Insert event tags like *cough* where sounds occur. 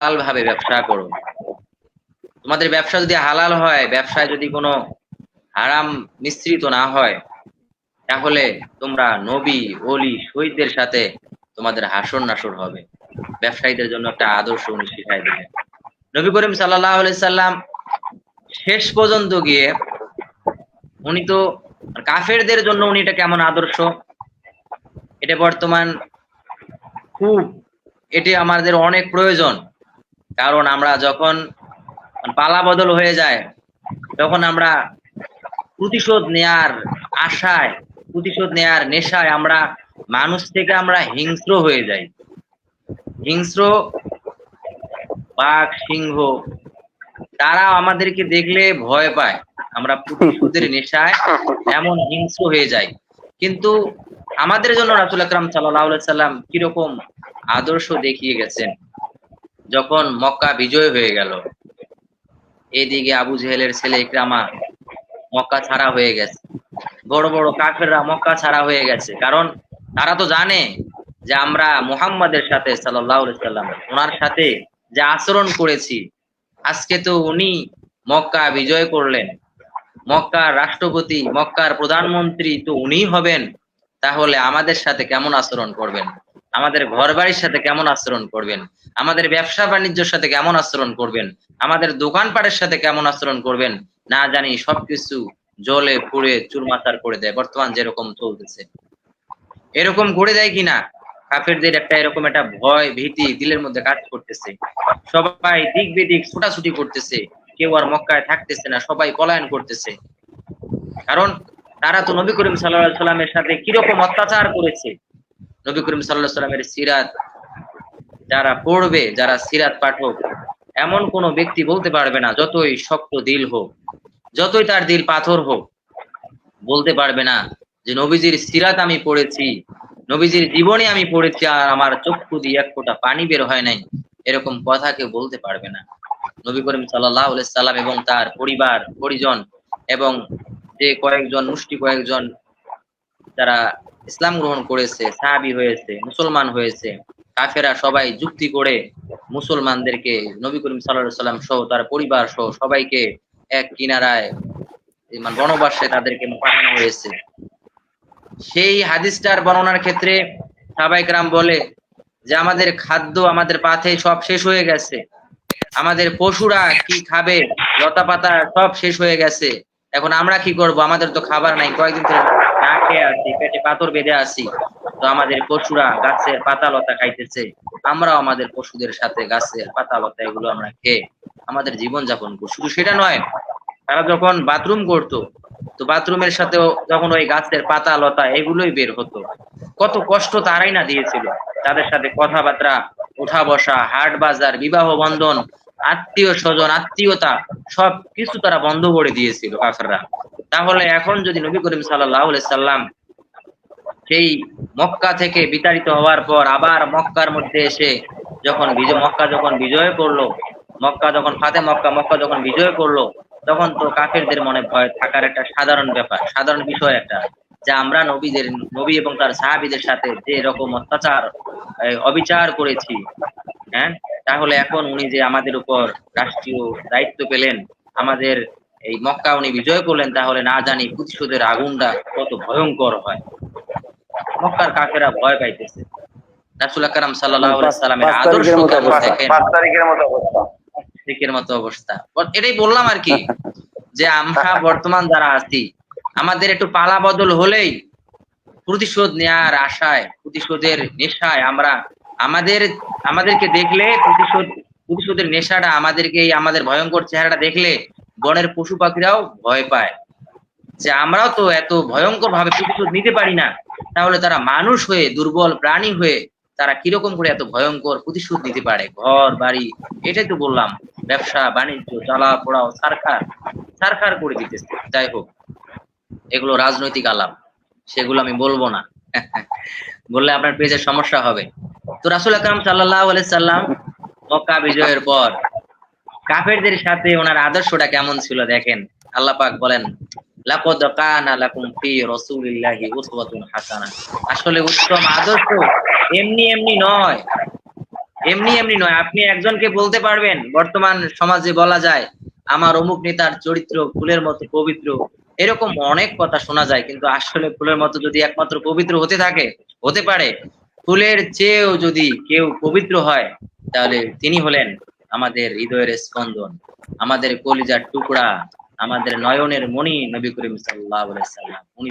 হালাল ভাবে ব্যবসা করো তোমাদের ব্যবসা যদি হালাল হয়, ব্যবসায় যদি কোনো হারাম মিশ্রিত না হয়, তাহলে তোমরা নবী অলি শহীদদের সাথে তোমাদের হাসর নাসর হবে। ব্যবসায়ীদের জন্য একটা আদর্শ উনি শিখাই দিলেন। নবী করিম সাল্লাহ সাল্লাম শেষ পর্যন্ত গিয়ে উনি তো কাফেরদের জন্য উনি এটা কেমন আদর্শ? এটা বর্তমান খুব, এটি আমাদের অনেক প্রয়োজন। কারণ আমরা যখন পালা বদল হয়ে যায়, তখন আমরা প্রতিশোধ নেয়ার আশায়, প্রতিশোধ নেয়ার নেশায় আমরা মানুষ থেকে আমরা হিংস্র হয়ে যাই। হিংস্র, বাঘ, সিংহ, তারা আমাদেরকে দেখলে ভয় পায়। আমরা প্রতিশোধের নেশায় এমন হিংস্র হয়ে যাই। কিন্তু আমাদের জন্য রাসুল আকরাম সাল্লাহ সাল্লাম কীরকম আদর্শ দেখিয়ে গেছেন? যখন মক্কা বিজয় হয়ে গেল, এদিকে আবু জেহেলের ছেলে ইকরামা মক্কা ছাড়া হয়ে গেছে। বড় বড় কাফেররা মক্কা ছাড়া হয়ে গেছে। কারণ তারা তো জানে যে আমরা মুহাম্মাদের সাথে সাল্লাম ওনার সাথে যে আচরণ করেছি, আজকে তো উনি মক্কা বিজয় করলেন। মক্কার রাষ্ট্রপতি, মক্কার প্রধানমন্ত্রী তো উনি হবেন, তাহলে আমাদের সাথে কেমন আচরণ করবেন? আমাদের ঘর বাড়ির সাথে কেমন আচরণ করবেন? আমাদের ব্যবসা বাণিজ্যের সাথে কেমন আচরণ করবেন? আমাদের দোকানপাটের সাথে কেমন আচরণ করবেন? না জানি, সবকিছু জলে পুড়ে চুরমাচার করে দেয়। বর্তমান যেরকম চলতেছে। এরকম করে দেয় কিনা? কাফেরদের একটা এরকম একটা ভয়, ভীতি দিলের মধ্যে কাজ করতেছে। সবাই দিক বেদিক ছুটাছুটি করতেছে। কেউ আর মক্কায় থাকতেছে না, সবাই পলায়ন করতেছে। কারণ তারা তো নবী করিম সাল্লাহ সাল্লামের সাথে কীরকম অত্যাচার করেছে। নবী করিম সাল্লাহ সাল্লামের সিরাত যারা পড়বে, যারা সিরাত পাঠক, এমন কোন ব্যক্তি বলতে পারবে না, যতই শক্ত দিল হোক, যতই তার দিল পাথর হোক, বলতে পারবে না যে, নবীজির সিরাত আমি পড়েছি, নবীজির জীবনে আমি পড়েছি, আর আমার চক্ষু দিয়ে এক ফোঁটা পানি বের হয় নাই। এরকম কথা কেউ বলতে পারবে না। নবী করিম সাল্লাহ সাল্লাম এবং তার পরিবার, পরিজন এবং যে কয়েকজন, মুষ্টি কয়েকজন যারা ইসলাম গ্রহণ করেছে, সাহাবি হয়েছে, মুসলমান হয়েছে, কাফেরা সবাই যুক্তি করে মুসলমানদেরকে নবী করিম সাল্লাম সহ তার পরিবার সহ সবাইকে এক কিনারায় মানে বনবাসে তাদেরকে পাঠানো হয়েছে। সেই হাদিসটার বর্ণনার ক্ষেত্রে সাবাইকরাম বলে যে, আমাদের খাদ্য আমাদের পাথে সব শেষ হয়ে গেছে। আমাদের পশুরা কি খাবে? লতা পাতা সব শেষ হয়ে গেছে। এখন আমরা কি করব? আমাদের তো খাবার নাই কয়েকদিন ধরে খেয়ে আছি পেটে পাথর বেঁধে আছি। তো আমাদের পশুরা গাছের পাতা লতা খাইতেছে। আমরাও আমাদের পশুদের সাথে গাছের পাতা লতা এগুলো আমরা খেয়ে আমাদের জীবন যাপন করি শুধু সেটা নয়, তারা যখন বাথরুম করতো, তো বাথরুমের সাথে যখন ওই গাছের পাতা লতা এগুলোই বের হতো। কত কষ্ট তারাই না দিয়েছিল। তাদের সাথে কথাবার্তা, উঠা বসা, হাট বাজার, বিবাহ বন্ধন, আত্মীয় স্বজন, আত্মীয়তা সব কিছু তারা বন্ধ করে দিয়েছিল কাফেররা। তাহলে এখন যদি নবী করিম সাল্লাম সেই মক্কা থেকে বিতাড়িত হওয়ার পর আবার মক্কার মধ্যে এসে যখন মক্কা যখন বিজয় করল, মক্কা যখন ফাতে মক্কা মক্কা যখন বিজয় করল, তখন তো কাফেরদের মনে ভয় থাকার একটা সাধারণ ব্যাপার, সাধারণ বিষয় একটা, যে আমরা নবীদের, নবী এবং তার সাহাবিদের সাথে যে রকম অত্যাচার অবিচার করেছি হ্যাঁ? তাহলে এখন উনি যে আমাদের উপর রাষ্ট্রীয় দায়িত্ব পেলেন, আমাদের এই মক্কা উনি বিজয় করলেন তাহলে না জানি প্রতিশোধের আগুনটা কত ভয়ঙ্কর হয়। মক্কার কাফেরা ভয় পাইতেছে। রাসুল আকরাম সাল্লাহ সাল্লামের আদর্শ দেখেন? মতো অবস্থা। এটাই বললাম আর কি যে আমরা *laughs* বর্তমান যারা আছি আমাদের একটু পালা বদল হলেই প্রতিশোধ নেয়ার আশায় প্রতিশোধের নেশায় আমরা আমাদের আমাদেরকে দেখলে প্রতিশোধ প্রতিশোধের নেশাটা আমাদেরকে আমাদের ভয়ঙ্কর চেহারাটা দেখলে বনের পশু পাখিরাও ভয় পায়। যে আমরাও তো এত ভয়ঙ্কর ভাবে প্রতিশোধ নিতে পারি না। তাহলে তারা মানুষ হয়ে, দুর্বল প্রাণী হয়ে তারা কীরকম করে এত ভয়ঙ্কর প্রতিশোধ নিতে পারে? ঘর, বাড়ি, এটাই তো বললাম। ব্যবসা, বাণিজ্য চালা পোড়াও সারখার সারখার করে দিতেছে। যাই হোক, এগুলো রাজনৈতিক আলাপ। সেগুলো আমি বলব না। বললে আপনার পেজের সমস্যা হবে। তো রাসুল আকরাম সাল্লাহ সাল্লাম মক্কা বিজয়ের পর কাফেরদের সাথে ওনার আদর্শটা কেমন ছিল দেখেন। আল্লাহ পাক বলেন, লাকদ কানা লাকুম ফি রাসূলিল্লাহি উসওয়াতুন হাসানা। আসলে উত্তম আদর্শ এমনি এমনি নয়। এমনি এমনি নয়। আপনি একজনকে বলতে পারবেন, বর্তমান সমাজে বলা যায়, আমার অমুক নেতার চরিত্র ফুলের মতো পবিত্র। এরকম অনেক কথা শোনা যায়, কিন্তু আসলে ফুলের মতো যদি একমাত্র পবিত্র হতে থাকে, হতে পারে। ফুলের চেয়েও যদি কেউ পবিত্র হয়, তাহলে তিনি হলেন আমাদের হৃদয়ের স্পন্দন আমাদের কলিজার টুকরা আমাদের নয়নের মণি নবী করিম সাল্লাহ সাল্লাম। উনি